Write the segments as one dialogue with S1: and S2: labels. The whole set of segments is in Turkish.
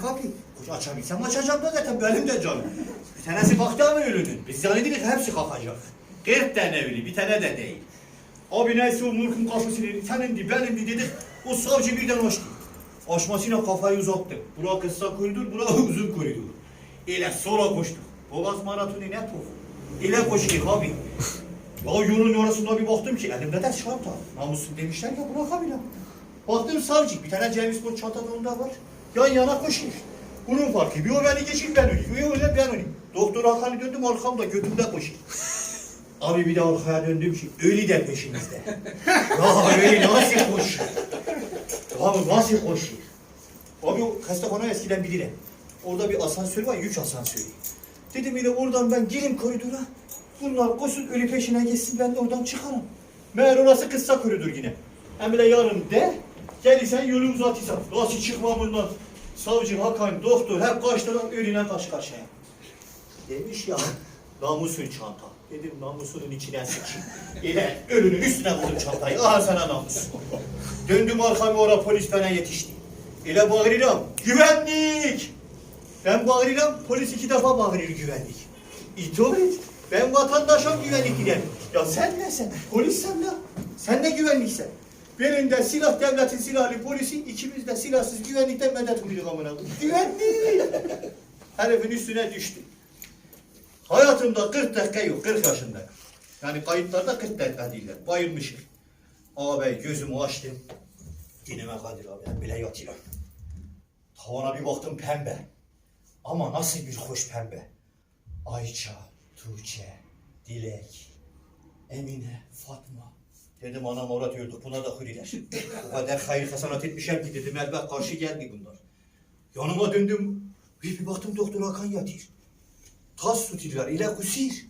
S1: açar kapıyı. Koca açabilsem açacağım da zaten benim de canım. Bir tanesi baktı ama ölünün. Biz zannedildik hepsi kalkacak. 40 tane ölü bir tane de değil. Abi neyse o mülkün kapısını senindi benimdi dedik. O savcı birden açtı. Açmasıyla kafayı uzattı. Bura kısa koridor, bura uzun koridor. İle sola koştuk. Boğaz maratonu ne tofu. İle koştuk abi. Ya yolun orasında bir baktım ki elimde de çanta. Namusun demişler ya bırakabilirim. Baktım savcı bir tane ceviz koç çanta da onda var. Yan yana koşuyor. Bunun farkı bir o beni geçir ben öleyim. Bir o öyle ben öleyim. Doktor Hakan'ı döndüm arkamda götümde koşuyor. Abi bir de arkaya döndüm ki ölü de peşimizde. ya ölü nasıl koşuyor? Abi nasıl koşuyor? Abi o Kastamonu eskiden bilirim. Orada bir asansör var, yük asansörü. Dedim ile oradan ben girim koridora. Bunlar koşsun ölü peşine geçsin ben de oradan çıkarım. Meğer orası kısa koridor yine. Hem bile yarın de gelirsen yolu uzatırsan. Nasıl çıkmamından savcı, hakan, doktor hep kaçtılar ölüyle karşı karşıya. Demiş ya namusun çanta. Dedim namusunun içine sıçayım. İle ölünün üstüne vurdum çantayı. Aha sana namus. Döndüm arkamı ora polis bana yetişti. İle bağırıram. Güvenlik! Ben bağırıram, polis iki defa bağırır güvenlik. İtoret, ben vatandaşım güvenlik giderim. Ya sen ne sen? Polis sen ne? Sen ne güvenliksen? Birinde silah devletin silahlı polisi, ikimiz de silahsız güvenlikten medet umuyorduk amına. Güvenlik! Herifin üstüne düştü. Hayatımda 40 dakika yok, 40 yaşındayım. Yani kayıtlarda 40 dakika değiller. Bayılmışım. Ağabey gözümü açtım. Dinime Kadir abi, bile yatıyorum. Tavana bir baktım pembe. Ama nasıl bir hoş pembe. Ayça, Tuğçe, Dilek, Emine, Fatma. Dedim anam avrat öldük buna da huriler. o kadar hayır hasanat etmişim ki dedim elbet karşı geldi bunlar. Yanıma döndüm. Bir, bir baktım doktor Hakan yatıyor. Tas tutuyorlar ile kusir.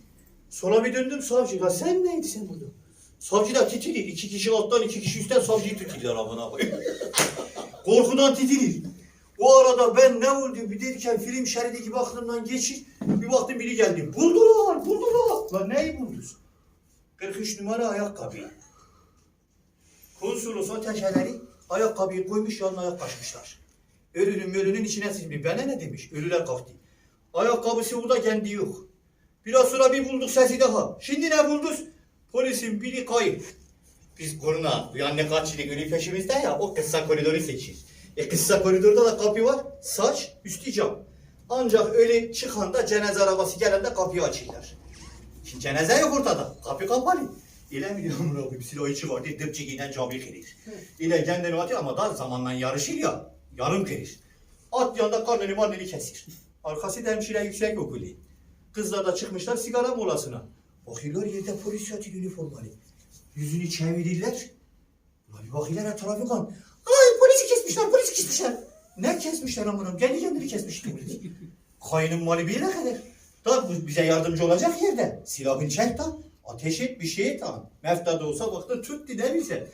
S1: Sonra bir döndüm savcı. Ya sen neydi sen burada? Savcı da titiriyor. İki kişi alttan iki kişi üstten savcıyı tutuyorlar amına koyayım. Korkudan titiriyor. O arada ben ne oldu bir derken film şeridi gibi aklımdan geçir. Bir baktım biri geldi. Buldular, buldular. Lan neyi buldunuz? 43 numara ayakkabı. Konsolos ateşeleri ayakkabıyı koymuş yanına ayak kaçmışlar. Ölünün mölünün içine sıçmış. Bana ne demiş? Ölüler kalktı. Ayakkabısı burada kendi yok. Biraz sonra bir bulduk sesi daha. Şimdi ne bulduk? Polisin biri kayıp. Biz koruna, bu anne kaç yıllık ölü peşimizde ya, o kısa koridoru seçir. E kısa koridorda da kapı var, saç, üstü cam. Ancak öyle çıkanda cenaze arabası gelende kapıyı açırlar. Şimdi cenaze yok ortada, kapı kapalı. İle mi amına koyayım silahı çıkardı, dıpçı giyinen camı kırır. İle kendini atıyor ama da zamanla yarışır ya, yarım kırır. At yanında karnını marnını kesir. Arkası da hemşire yüksek okulu. Kızlar da çıkmışlar sigara molasına. Bakıyorlar yerde polis yatıyor üniformalı. Yüzünü çevirirler. Ulan bir bakıyorlar her tarafı kan. Ay polisi kesmişler, polisi kesmişler. Ne kesmişler amınım? Kendi kendini kesmiş polis. Kayının malı bir yere kadar. Da bize yardımcı olacak yerde. Silahını çek da. Ateş et bir şey et ha. Mefta da olsa baktı tuttu ne bilse.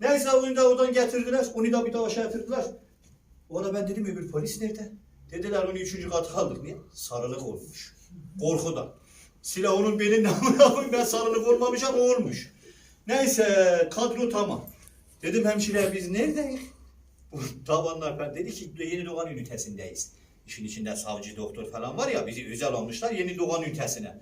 S1: Neyse onu da oradan getirdiler. Onu da bir daha aşağı yatırdılar. O ara ben dedim öbür polis nerede? Dediler onu üçüncü kata aldık. Niye? Sarılık olmuş. Korkudan. Silah onun belinde ama ben sarılık olmamışım o olmuş. Neyse kadro tamam. Dedim hemşire biz neredeyiz? Tavanlar ben dedi ki yeni doğan ünitesindeyiz. İşin içinde savcı doktor falan var ya bizi özel almışlar yeni doğan ünitesine.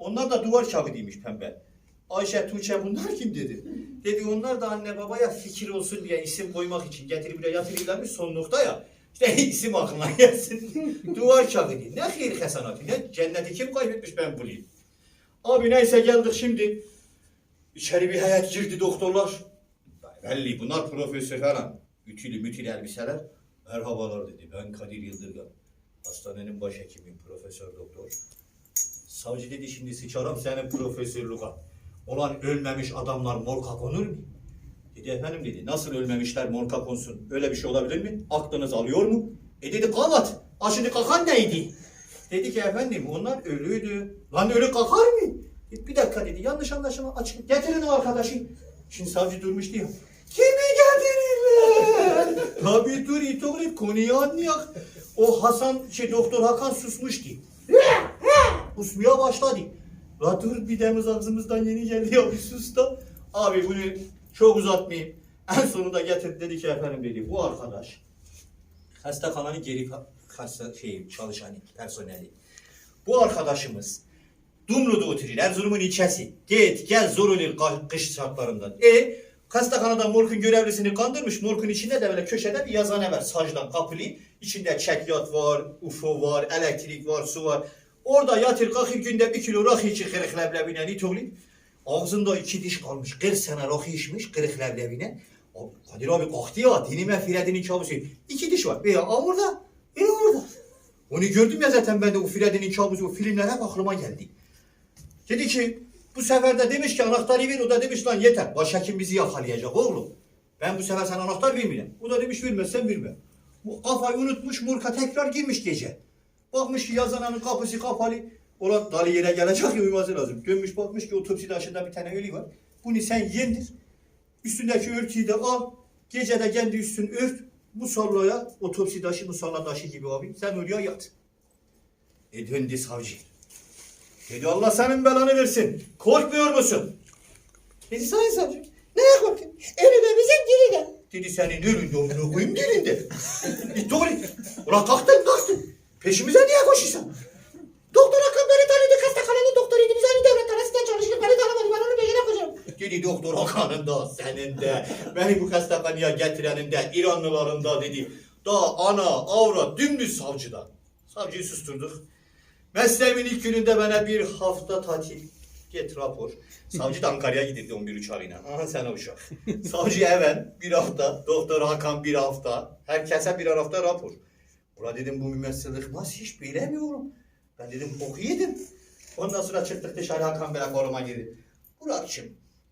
S1: Onlar da duvar kağıdıymış pembe. Ayşe Tuğçe bunlar kim dedi. Dedi onlar da anne babaya fikir olsun diye isim koymak için getirip yatırırlarmış son nokta ya. İşte isim aklına gelsin. duvar kağıdı. Ne hayır hasanatı ne cenneti kim kaybetmiş ben bulayım. Abi neyse geldik şimdi. İçeri bir heyet girdi doktorlar. Belli bunlar profesör falan. Ütülü mütülü elbiseler. Merhabalar dedi. Ben Kadir Yıldırgan. Hastanenin başhekimiyim, profesör doktor. Savcı dedi şimdi sıçarım senin profesörlüğe. Olan ölmemiş adamlar morka konur mu? Dedi efendim dedi nasıl ölmemişler morka konsun? Öyle bir şey olabilir mi? Aklınız alıyor mu? E dedi kavat. Aşını kakan neydi? Dedi ki efendim onlar ölüydü. Lan ölü kakar mı? Bir dakika dedi yanlış anlaşılma açık. Getirin o arkadaşı. Şimdi savcı durmuş diyor. Kimi getirirler? Tabii dur itoğlu konuyu anlayak. O Hasan şey doktor Hakan susmuştu. Kusmaya başladı. La dur bir demiz ağzımızdan yeni geldi ya bir sus. Abi bunu çok uzatmayayım. En sonunda getirdi dedi ki efendim dedi bu arkadaş Hastanenin geri hasta şey çalışanı, personeli. Bu arkadaşımız Dumlu'da oturuyor, Erzurum'un ilçesi. Git gel zor oluyor ka- kış şartlarından. E hastahanada morgun görevlisini kandırmış. Morgun içinde de böyle köşede bir yazane var. Sacdan kapılı. İçinde çekyat var, UFO var, elektrik var, su var. Orada yatır kalkır günde bir kilo rakı içi kırık leblebine nitoli. Ağzında iki diş kalmış. 40 sene rakı içmiş kırık leblebine. Kadir abi kalktı ya. Dinime Firedin'in kabusu. İki diş var. Bir orada, bir orada. Onu gördüm ya zaten ben de o Firedin'in kabusu. O filmler hep aklıma geldi. Dedi ki bu sefer de demiş ki anahtarı ver. O da demiş lan yeter. Başhekim bizi yakalayacak oğlum. Ben bu sefer sana anahtar vermeyeceğim. O da demiş vermezsen verme. Bu kafayı unutmuş Murka tekrar girmiş gece. Bakmış ki yazananın kapısı kapalı. Ulan dali yere gelecek ya uyuması lazım. Dönmüş bakmış ki otopsi taşında bir tane ölü var. Bunu sen yendir. Üstündeki örtüyü de al. Gece de kendi üstünü ört. Bu sallaya otopsi taşı musalla taşı gibi abi. Sen oraya yat. E döndü savcı. Dedi Allah senin belanı versin. Korkmuyor musun? Dedi sayın savcı. Neye? Önüme bizim dilinde. Dedi senin önünde onu koyayım dilinde. e doğru. Ulan kalktın kalktın. Peşimize niye koşuyorsun? Doktor Hakan beni tanıdı. Hastanenin doktoruydu. Biz aynı devlet arasında çalıştık. Beni tanımadı. Ben onun peşine koşuyorum. Dedi doktor Hakan'ın da senin de. Beni bu hastaneye getirenin de İranlıların da dedi. Daha ana, avra, dümdüz savcıdan. Savcıyı susturduk. Mesleğimin ilk gününde bana bir hafta tatil. Get rapor. Savcı da Ankara'ya gidirdi 11 uçağıyla. Aha sen o uşak. Savcı even bir hafta. Doktor Hakan bir hafta. Herkese birer hafta rapor. Ula dedim bu mümessillik nasıl hiç bilemiyorum. Ben dedim boku yedim. Ondan sonra çıktık dışarı Hakan Bey'e koruma girdi. Burak'cığım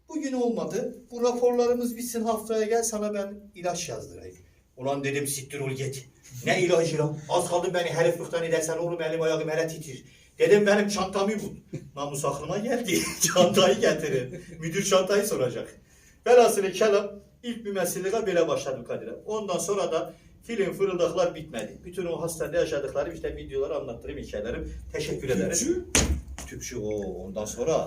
S1: bugün olmadı. Bu raporlarımız bitsin haftaya gel sana ben ilaç yazdırayım. Ulan dedim siktir ol git. Ne ilacı lan? Az kaldı beni heriflikten edersen oğlum elim ayağım hele titir. Dedim benim çantamı bul. Namus aklıma geldi. Çantayı getirin. Müdür çantayı soracak. Velhasılı kelam ilk mümessilliğe böyle başladım Kadir'e. Ondan sonra da film fırıldaklar bitmedi. Bütün o hastanede yaşadıklarım işte videoları anlattığım hikayelerim. Teşekkür ederim. Tüpçü o ondan sonra